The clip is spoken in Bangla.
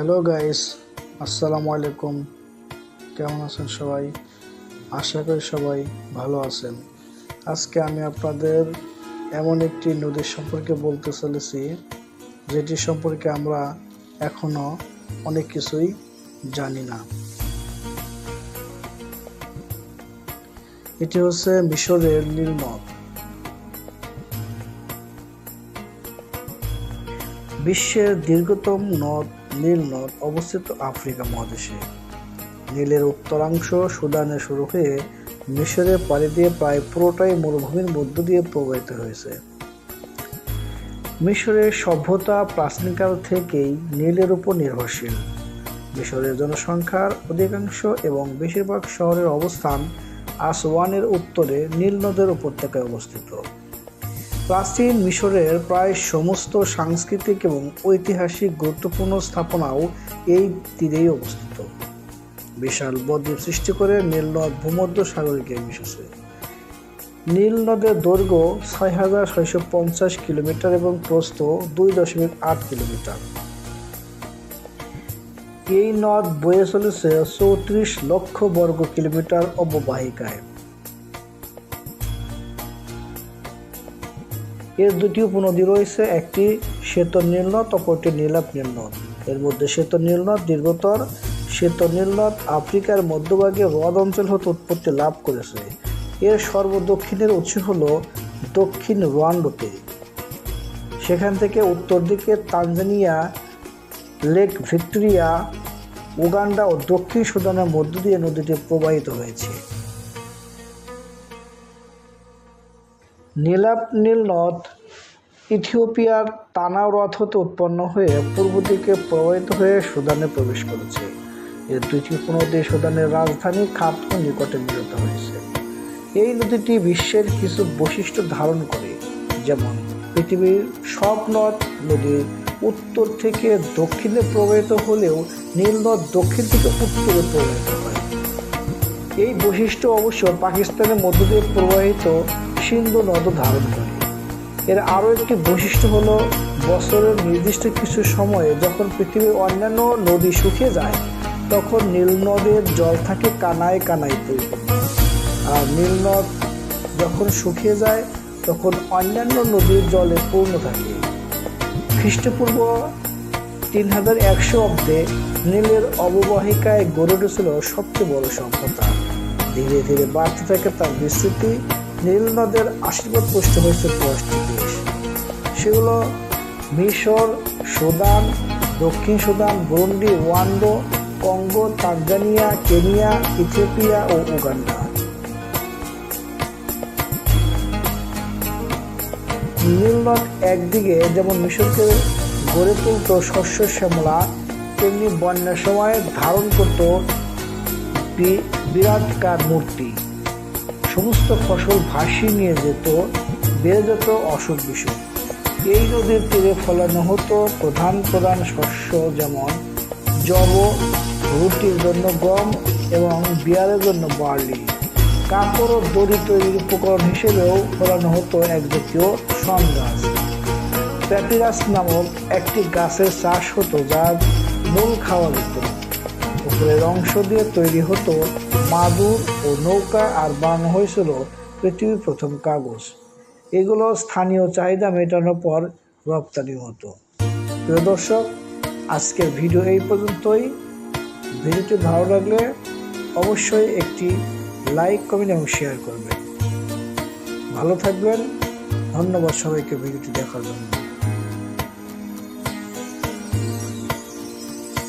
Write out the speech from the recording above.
হ্যালো গাইস আসসালামু আলাইকুম কেমন আছেন সবাই? আশা করি সবাই ভালো আছেন। আজকে আমি আপনাদের এমন একটি নদীর সম্পর্কে বলতে চলেছি, যেটি সম্পর্কে আমরা এখনও অনেক কিছুই জানি না। এটি হচ্ছে মিশরের নীল নদ। বিশ্বের দীর্ঘতম নদ নীল নদ অবস্থিত আফ্রিকা মহাদেশে। নীলের উত্তরাংশ সুদানে শুরু হয়ে মিশরে পাড়ি দিয়ে প্রায় পুরোটাই মরুভূমির মধ্য দিয়ে প্রবাহিত হয়েছে। মিশরের সভ্যতা প্রাচীনকাল থেকেই নীলের উপর নির্ভরশীল। মিশরের জনসংখ্যার অধিকাংশ এবং বেশিরভাগ শহরের অবস্থান আসওয়ানের উত্তরে নীল নদের উপত্যকায় অবস্থিত। প্রাচীন মিশরের প্রায় সমস্ত সাংস্কৃতিক এবং ঐতিহাসিক গুরুত্বপূর্ণ স্থাপনাও এই তীরেই অবস্থিত। বিশাল বদ্বীপ সৃষ্টি করে নীল নদ ভূমধ্য সাগরে গিয়ে মিশেছে। নীল নদের দৈর্ঘ্য ছয় হাজার ছয়শো পঞ্চাশ কিলোমিটার এবং প্রস্থ দুই দশমিক আট কিলোমিটার। এই নদ বয়ে চলেছে চৌত্রিশ লক্ষ বর্গ কিলোমিটার অববাহিকায়। এর দুটি উপনদী রয়েছে, একটি শ্বেত নীলনদ, অপরটি নীলাপ নীলনদ। এর মধ্যে শ্বেত নীলনদ দীর্ঘতর শ্বেত নীলনদ আফ্রিকার মধ্যভাগে হ্রদ অঞ্চল হতে উৎপত্তি লাভ করেছে। এর সর্বদক্ষিণের উৎস হল দক্ষিণ রোয়ান্ডোতে। সেখান থেকে উত্তর দিকে তানজানিয়া, লেক ভিক্টোরিয়া, উগান্ডা ও দক্ষিণ সুদানের মধ্য দিয়ে নদীটি প্রবাহিত হয়েছে। নীলাপ নীল নদ ইথিওপিয়ার তানাও হ্রদ হতে উৎপন্ন হয়ে পূর্ব দিকে প্রবাহিত হয়ে সুদানে প্রবেশ করেছে। এর দুইটি উপনদী সুদানের রাজধানী খাতকুন নিকটে মিলিত হয়েছে। এই নদীটি বিশ্বের কিছু বৈশিষ্ট্য ধারণ করে, যেমন পৃথিবীর সব নদ নদীর উত্তর থেকে দক্ষিণে প্রবাহিত হলেও নীল নদ দক্ষিণ থেকে উত্তরে প্রবাহিত হয়। এই বৈশিষ্ট্য অবশ্য পাকিস্তানের মধ্য দিয়ে প্রবাহিত সিন্ধু নদ ধারণ করে। এর আরও একটি বৈশিষ্ট্য হলো, বছরের নির্দিষ্ট কিছু সময়ে যখন পৃথিবীর অন্যান্য নদী শুকিয়ে যায়, তখন নীল নদের জল থাকে কানায় কানায় পরিপূর্ণ আর নীল নদ যখন শুকিয়ে যায়, তখন অন্যান্য নদীর জলে পূর্ণ থাকে। খ্রিস্টপূর্ব তিন হাজার একশো অব্দে নীলের অববাহিকায় গড়ে উঠেছিল সবচেয়ে বড় সভ্যতা। ধীরে ধীরে বাড়তে থাকে তার বিস্তৃতি নীল নদের আশীর্বাদ পুষ্ট হয়েছে দশটি দেশ সেগুলো মিশর, সুদান, দক্ষিণ Sudan, Burundi, Rwanda, Congo, Tanzania, Kenya, Ethiopia ও উগান্ডা। নীলনদ একদিকে যেমন মিশরকে গড়ে তুলত শস্য শ্যামলা, তেমনি বন্যার সময় ধারণ করত বিরাটকার মূর্তি। সমস্ত ফসল ভাসিয়ে নিয়ে যেত, বেড়ে যেত অসুখ বিসুখ। এই নদীর তীরে ফলানো হতো প্রধান প্রধান শস্য যেমন জব, রুটির জন্য গম এবং বিয়ারের জন্য বার্লি। কাপড় ও দড়ি তৈরির উপকরণ হিসেবেও ফলানো হতো এক জাতীয় সন গাছ। প্যাপিরাস নামক একটি গাছের চাষ হতো যার মূল খাওয়া যেত উপরের অংশ দিয়ে তৈরি হতো মাদুর ও নৌকা আর বানানো হয়েছিল পৃথিবীর প্রথম কাগজ। এগুলো স্থানীয় চাহিদা মেটানোর পর রপ্তানি হতো। প্রিয় দর্শক, আজকের ভিডিও এই পর্যন্তই। ভিডিওটি ভালো লাগলে অবশ্যই একটি লাইক, কমেন্ট এবং শেয়ার করবেন। ভালো থাকবেন। ধন্যবাদ সবাইকে ভিডিওটি দেখার জন্য।